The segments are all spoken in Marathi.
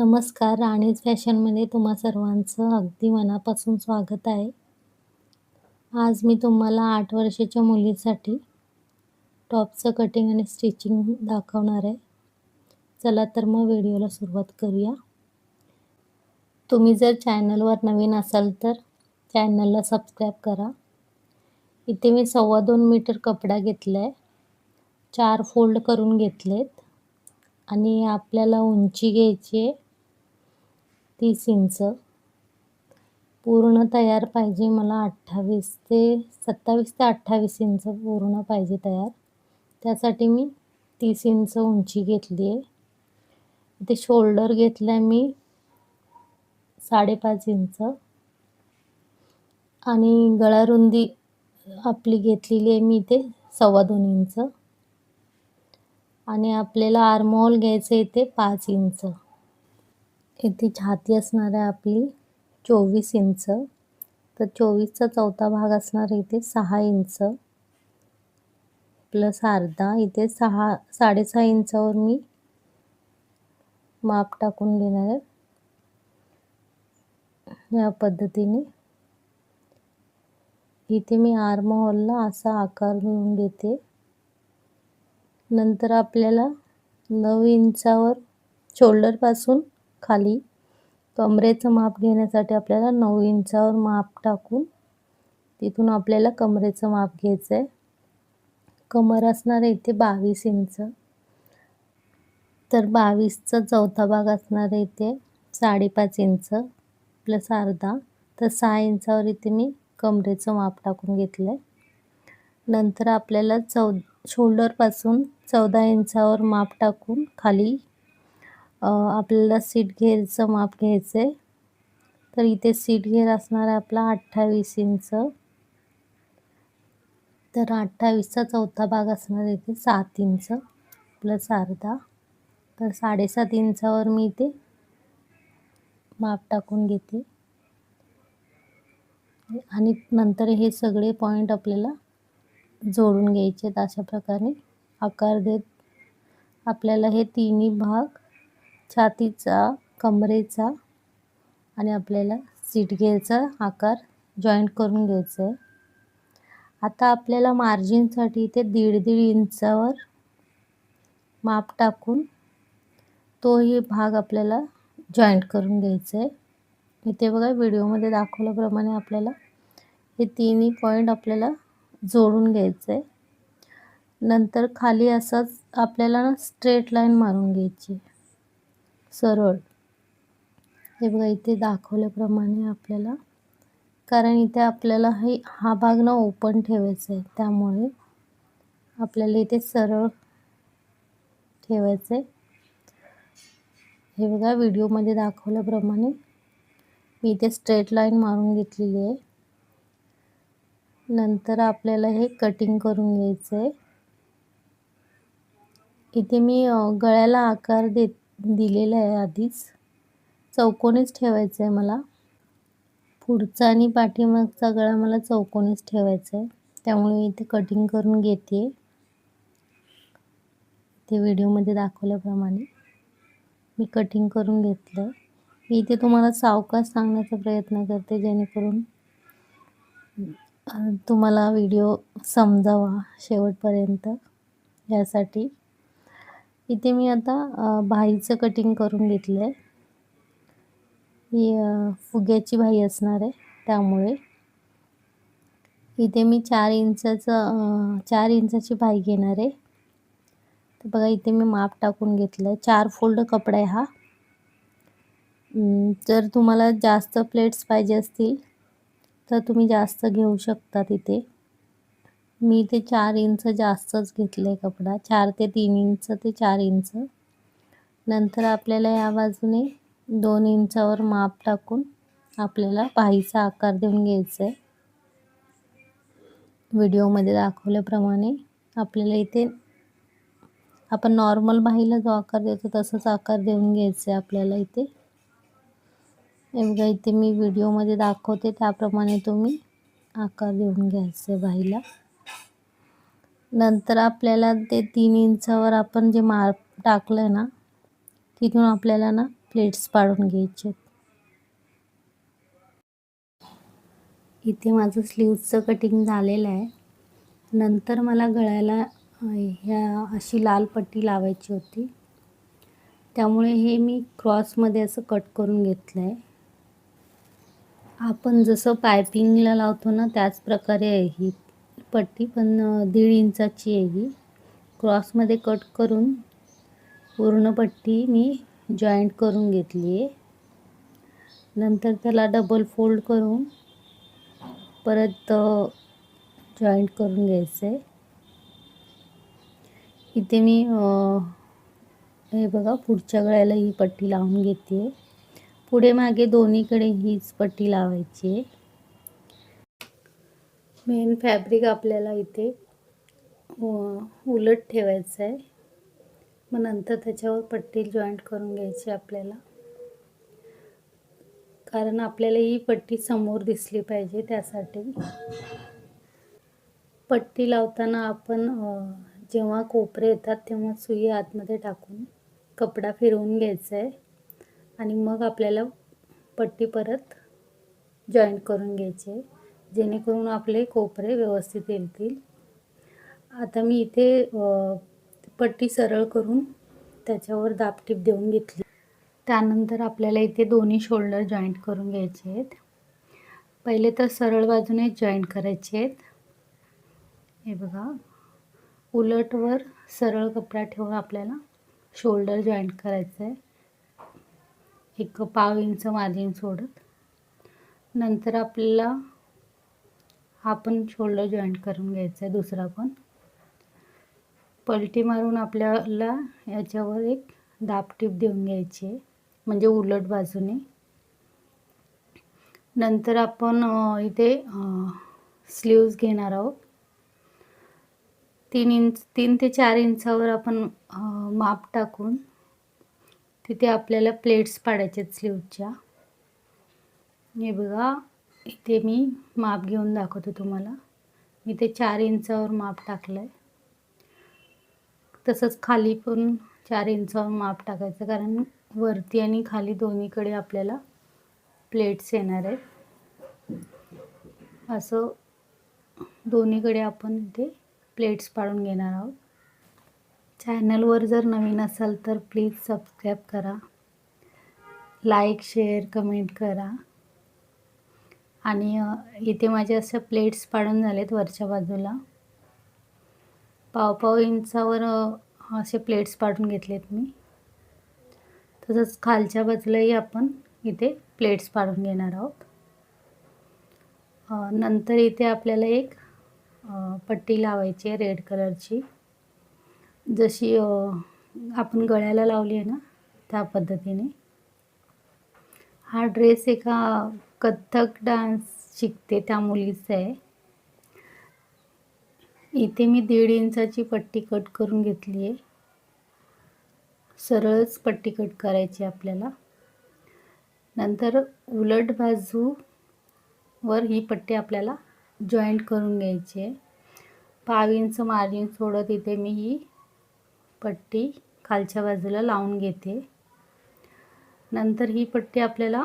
नमस्कार राणीज फॅशनमध्ये तुम्हा सर्वांचं अगदी मनापासून स्वागत आहे. आज मी तुम्हाला आठ वर्षाच्या मुलीसाठी टॉपचं कटिंग आणि स्टिचिंग दाखवणार आहे. चला तर मग व्हिडिओला सुरुवात करूया. तुम्ही जर चॅनलवर नवीन असाल तर चॅनलला सबस्क्राईब करा. इथे मी सव्वा दोन मीटर कपडा घेतला आहे चार फोल्ड करून घेतलेत. आणि आपल्याला उंची घ्यायची आहे. तीस इंच. पूर्ण तयार पाहिजे मला अठ्ठावीस ते सत्तावीस ते अठ्ठावीस इंच पूर्ण पाहिजे तयार. त्यासाठी मी तीस इंच उंची घेतली आहे. इथे शोल्डर घेतला आहे मी साडेपाच इंच. आणि गळारुंदी आपली घेतलेली आहे मी इथे सव्वा दोन इंच. आणि आपल्याला आर्महोल घ्यायचं आहे ते पाच इंच. इथे छाती असणार आहे आपली चोवीस इंच. तर चोवीसचा चौथा भाग असणार इथे सहा इंच. प्लस अर्धा इथे सहा साडेसहा इंचावर मी माप टाकून घेणार आहे. या पद्धतीने. इथे मी आर्म हॉलला असा आकार देऊन घेते. नंतर आपल्याला नऊ इंचावर शोल्डरपासून खाली. कमरेचं माप घेण्यासाठी आपल्याला नऊ इंचावर माप टाकून तिथून आपल्याला कमरेचं माप घ्यायचं आहे कमर असणार आहे इथे बावीस इंच. तर बावीसचा चौथा भाग असणार आहे इथे साडेपाच इंच प्लस अर्धा. तर सहा इंचावर इथे मी कमरेचं माप टाकून घेतलं आहे नंतर आपल्याला चौ शोल्डरपासून चौदा इंचावर माप टाकून खाली आपल्याला सीट घेरचं माप घ्यायचं आहे तर इथे सीट घेर असणार आहे आपला अठ्ठावीस इंच. तर अठ्ठावीसचा चौथा भाग असणार आहे इथे सात इंच प्लस अर्धा. तर साडेसात इंचावर मी इथे माप टाकून घेते. आणि नंतर हे सगळे पॉईंट आपल्याला जोडून घ्यायचे आहेत अशा प्रकारे. आकार देत आपल्याला हे तिन्ही भाग छातीचा कमरेचा आणि आपल्याला सिटगेचा आकार जॉईंट करून घ्यायचा आहे. आता आपल्याला मार्जिनसाठी इथे दीड दीड इंचावर माप टाकून तोही भाग आपल्याला जॉईंट करून घ्यायचा आहे. इथे बघा व्हिडिओमध्ये दाखवल्याप्रमाणे आपल्याला हे तिन्ही पॉईंट आपल्याला जोडून घ्यायचं आहे. नंतर खाली असंच आपल्याला ना स्ट्रेट लाईन मारून घ्यायची सरळ. हे बघा इथे दाखवल्याप्रमाणे आपल्याला कारण इथे आपल्याला हे हा भाग ना ओपन ठेवायचा आहे. त्यामुळे आपल्याला इथे सरळ ठेवायचं आहे हे बघा व्हिडिओमध्ये दाखवल्याप्रमाणे मी इथे स्ट्रेट लाईन मारून घेतलेली आहे. नंतर आपल्याला हे कटिंग करून घ्यायचं आहे इथे मी गळ्याला आकार देत दिलेलं आहे आधीच. चौकोनीच ठेवायचं आहे मला. पुढचा आणि पाठीमागचा गळा मला चौकोनीच ठेवायचा आहे त्यामुळे मी इथे कटिंग करून घेते ते व्हिडिओमध्ये दाखवल्याप्रमाणे मी कटिंग करून घेतलं आहे मी इथे तुम्हाला सावकाश सांगण्याचा प्रयत्न करते जेणेकरून तुम्हाला व्हिडिओ समजावा शेवटपर्यंत. यासाठी इथे मी आता भाईचं कटिंग करून घेतलं आहे ही फुग्याची भाई असणार आहे त्यामुळे. इथे मी चार इंचाचं चार इंचाची भाई घेणार आहे. तर बघा इथे मी माप टाकून घेतलं आहे चार फोल्ड कपडा आहे हा. जर तुम्हाला जास्त प्लेट्स पाहिजे असतील तर तुम्ही जास्त घेऊ शकता तिथे. मी ते चार इंच जास्तच घेतलं आहे कपडा. चार ते तीन इंच ते चार इंच. नंतर आपल्याला या बाजूने दोन इंचावर माप टाकून आपल्याला पाहीचा आकार देऊन घ्यायचा आहे व्हिडिओमध्ये दाखवल्याप्रमाणे आपल्याला इथे आपण नॉर्मल बाहीला जो आकार देतो तसंच आकार देऊन घ्यायचा आहे आपल्याला इथे. बघा इथे मी व्हिडिओमध्ये दाखवते त्याप्रमाणे तुम्ही आकार देऊन घ्यायचे बाईला नंतर आपल्याला ते तीन इंचावर आपण जे मार टाकलं आहे ना तिथून आपल्याला ना प्लेट्स पाडून घ्यायचे इथे माझं स्लीवचं कटिंग झालेलं आहे. नंतर मला गळ्याला ह्या अशी लाल पट्टी लावायची होती. त्यामुळे हे मी क्रॉसमध्ये असं कट करून घेतलं आहे आपण जसं पायपिंगला लावतो ना त्याच प्रकारे आहे ही. पट्टी पण दीड इंचाची आहे ही. क्रॉसमध्ये कट करून पूर्ण पट्टी मी जॉईंट करून घेतली आहे. नंतर त्याला डबल फोल्ड करून परत जॉईंट करून घ्यायचं आहे. इथे मी हे बघा पुढच्या गळ्याला ही पट्टी लावून घेते. पुढे मागे दोन्हीकडे हीच पट्टी लावायची आहे. मेन फॅब्रिक आपल्याला इथे उलट ठेवायचं आहे. मग नंतर त्याच्यावर पट्टी जॉईंट करून घ्यायची आपल्याला. कारण आपल्याला ही पट्टी समोर दिसली पाहिजे त्यासाठी. पट्टी लावताना आपण जेव्हा कोपरे येतात तेव्हा सुई आतमध्ये टाकून कपडा फिरवून घ्यायचा आहे. आणि मग आपल्याला पट्टी परत जॉईंट करून घ्यायचे जेणेकरून आपले कोपरे व्यवस्थित येतील. आता मी इथे पट्टी सरळ करून त्याच्यावर दापटीप देऊन घेतली. त्यानंतर आपल्याला इथे दोन्ही शोल्डर जॉईंट करून घ्यायचे आहेत. पहिले तर सरळ बाजूने जॉईंट करायचे आहेत. हे बघा. उलटवर सरळ कपडा ठेवून आपल्याला शोल्डर जॉईंट करायचं आहे. एक पाव इंच मार्जिन सोडत नंतर आपल्याला हा पण शोल्डर जॉईंट करून घ्यायचा आहे दुसरा पण. पलटी मारून आपल्याला याच्यावर एक दापटीप देऊन घ्यायची आहे म्हणजे उलट बाजूने. नंतर आपण इथे स्लीव्ज घेणार आहोत. तीन इंच तीन ते चार इंचावर आपण माप टाकून तिथे आपल्याला प्लेट्स पाडायचे आहेत स्लीवच्या हे बघा इथे मी माप घेऊन दाखवतो तुम्हाला. मी ते चार इंचावर माप टाकलं आहे तसंच खाली पण चार इंचावर माप टाकायचं कारण वरती आणि खाली दोन्हीकडे आपल्याला प्लेट्स येणार आहेत. असं दोन्हीकडे आपण इथे प्लेट्स पाडून घेणार आहोत. चॅनलवर जर नवीन असाल तर प्लीज सबस्क्राईब करा. लाईक शेअर कमेंट करा. आणि इथे माझे असं प्लेट्स पाडून झालेत वरच्या बाजूला. पावपाव इंचावर असे प्लेट्स पाडून घेतलेत मी. तसंच खालच्या बाजूलाही आपण इथे प्लेट्स पाडून घेणार आहोत. नंतर इथे आपल्याला एक पट्टी लावायची आहे रेड कलरची जशी आपण गळ्याला लावली आहे ना त्या पद्धतीने. हा ड्रेस एका कथ्थक डान्स शिकते त्या मुलीचं. आहे इथे मी दीड इंचाची पट्टी कट करून घेतली आहे सरळच पट्टी कट करायची आपल्याला. नंतर उलट बाजूवर ही पट्टी आपल्याला जॉईंट करून घ्यायची आहे पाव इंच मार्जिन सोडत इथे मी ही पट्टी खालच्या बाजूला लावून घेते. नंतर ही पट्टी आपल्याला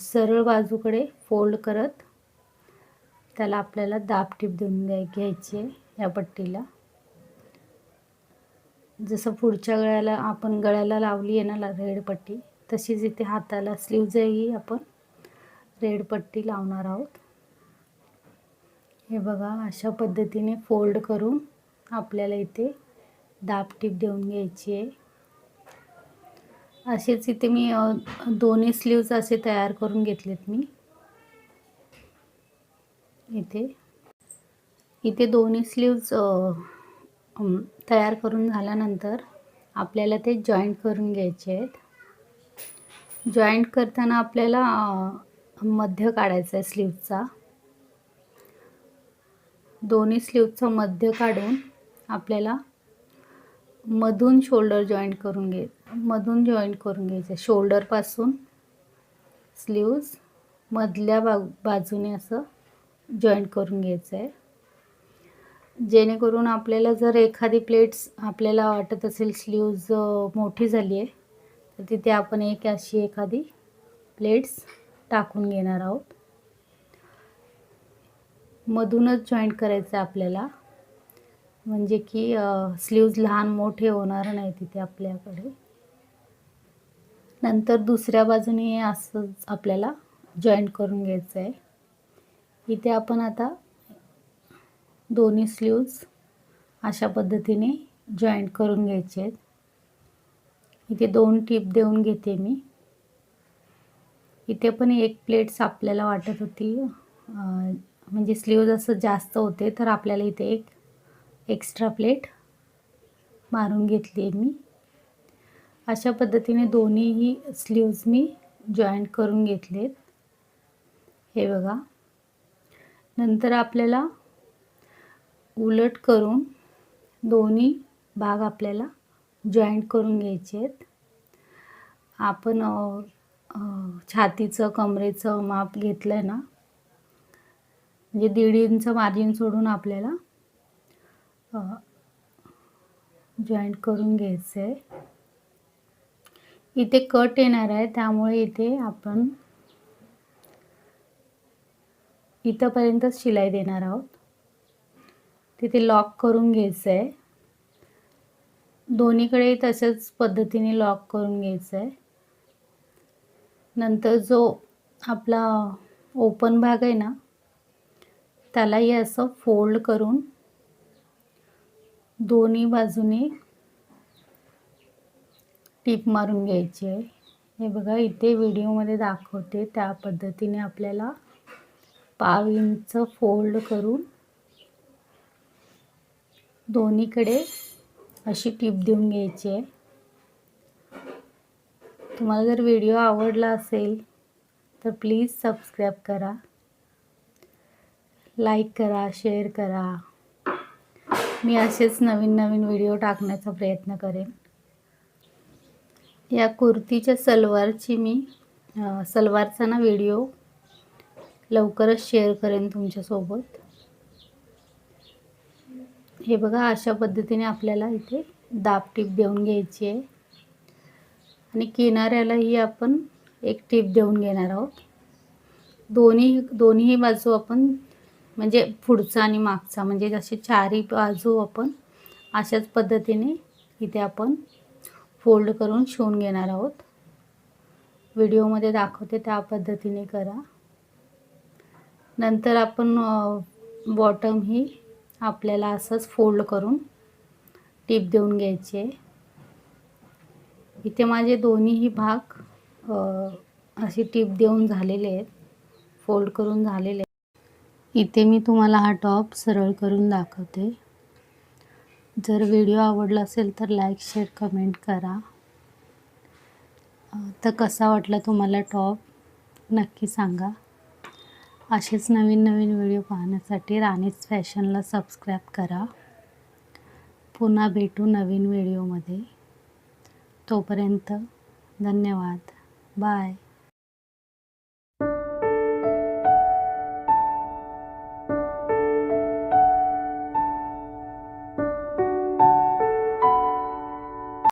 सरळ बाजूकडे फोल्ड करत त्याला आपल्याला दाबटीप देऊन द्याय घ्यायची आहे या पट्टीला. जसं पुढच्या गळ्याला आपण गळ्याला लावली आहे ना रेड पट्टी तशीच इथे हाताला स्लीवजही आपण रेड पट्टी लावणार आहोत. हे बघा अशा पद्धतीने फोल्ड करून आपल्याला इथे दाबटीप देऊन घ्यायची आहे. असेच इथे मी दोन्ही स्लीव्ज असे तयार करून घेतलेत मी. इथे. इथे दोन्ही स्लीव्ज तयार करून झाल्यानंतर आपल्याला ते जॉईंट करून घ्यायचे आहेत. जॉईंट करताना आपल्याला मध्य काढायचं आहे स्लीवचा दोन्ही स्लीवचा मध्य काढून आपल्याला मधून शोल्डर जॉईंट करून घे मधून जॉईंट करून घ्यायचं. शोल्डरपासून स्लीव्ज मधल्या बा बाजूने असं जॉईंट करून घ्यायचं आहे जेणेकरून आपल्याला जर एखादी प्लेट्स आपल्याला वाटत असेल स्लीव्ज मोठी झाली आहे तर तिथे आपण एक अशी एखादी प्लेट्स टाकून घेणार आहोत. मधूनच जॉईंट करायचं आहे आपल्याला. म्हणजे की स्लीव्ज लहान मोठे होणार नाही तिथे आपल्याकडे. नंतर दुसऱ्या बाजूने असंच आपल्याला जॉईंट करून घ्यायचं आहे इथे आपण आता दोन्ही स्लीव्ज अशा पद्धतीने जॉईंट करून घ्यायचे आहेत. इथे दोन टीप देऊन घेते मी. इथे पण एक प्लेट्स आपल्याला वाटत होती म्हणजे स्लीव्ज असं जास्त होते तर आपल्याला इथे एक एक्स्ट्रा प्लेट मारून घेतली आहे मी. अशा पद्धतीने दोन्हीही स्लीव्ज मी जॉईंट करून घेतलेत. हे बघा. नंतर आपल्याला उलट करून दोन्ही भाग आपल्याला जॉईंट करून घ्यायचे आहेत. आपण छातीचं कमरेचं माप घेतलं आहे ना म्हणजे दीड इंच मार्जिन सोडून आपल्याला जॉईंट करून घ्यायचं आहे इथे कट येणार आहे त्यामुळे इथे आपण इथंपर्यंतच शिलाई देणार आहोत. तिथे लॉक करून घ्यायचं आहे दोन्हीकडे तसंच पद्धतीने लॉक करून घ्यायचं आहे नंतर जो आपला ओपन भाग आहे ना त्यालाही असं फोल्ड करून दोन्ही बाजूने टीप मारून घ्यायची आहे. हे बघा इथे व्हिडिओमध्ये दाखवते. त्या पद्धतीने आपल्याला पाव इंच फोल्ड करून दोन्हीकडे अशी टीप देऊन घ्यायची आहे. तुम्हाला जर व्हिडिओ आवडला असेल तर प्लीज सबस्क्राईब करा. लाईक करा शेअर करा. मी असेच नवीन नवीन व्हिडिओ टाकण्याचा प्रयत्न करेन. या कुर्तीच्या सलवारची मी सलवारचा ना व्हिडिओ लवकरच शेअर करेन तुमच्यासोबत. हे बघा अशा पद्धतीने आपल्याला इथे दाब टीप देऊन घ्यायची आहे. आणि किनाऱ्यालाही आपण एक टीप देऊन घेणार आहोत. दोन्ही दोन्ही बाजू आपण म्हणजे पुढचा आणि मागचा म्हणजे जसे चारही बाजू आपण अशाच पद्धतीने इथे आपण फोल्ड करून शिवून घेणार आहोत. व्हिडिओमध्ये दाखवते त्या पद्धतीने करा. नंतर आपण बॉटम ही आपल्याला असंच फोल्ड करून टीप देऊन घ्यायची. आहे इथे माझे दोन्हीही भाग अशी टीप देऊन झालेले आहेत फोल्ड करून झालेले आहेत इथे मी तुम्हाला हा टॉप सरळ करून दाखवते. जर व्हिडिओ आवडला असेल तर लाईक शेअर कमेंट करा. तर कसा वाटला तुम्हाला टॉप? नक्की सांगा. असेच नवीन नवीन व्हिडिओ पाहण्यासाठी राणीच फॅशनला सबस्क्राईब करा. पुन्हा भेटू नवीन व्हिडिओमध्ये. तोपर्यंत धन्यवाद. बाय.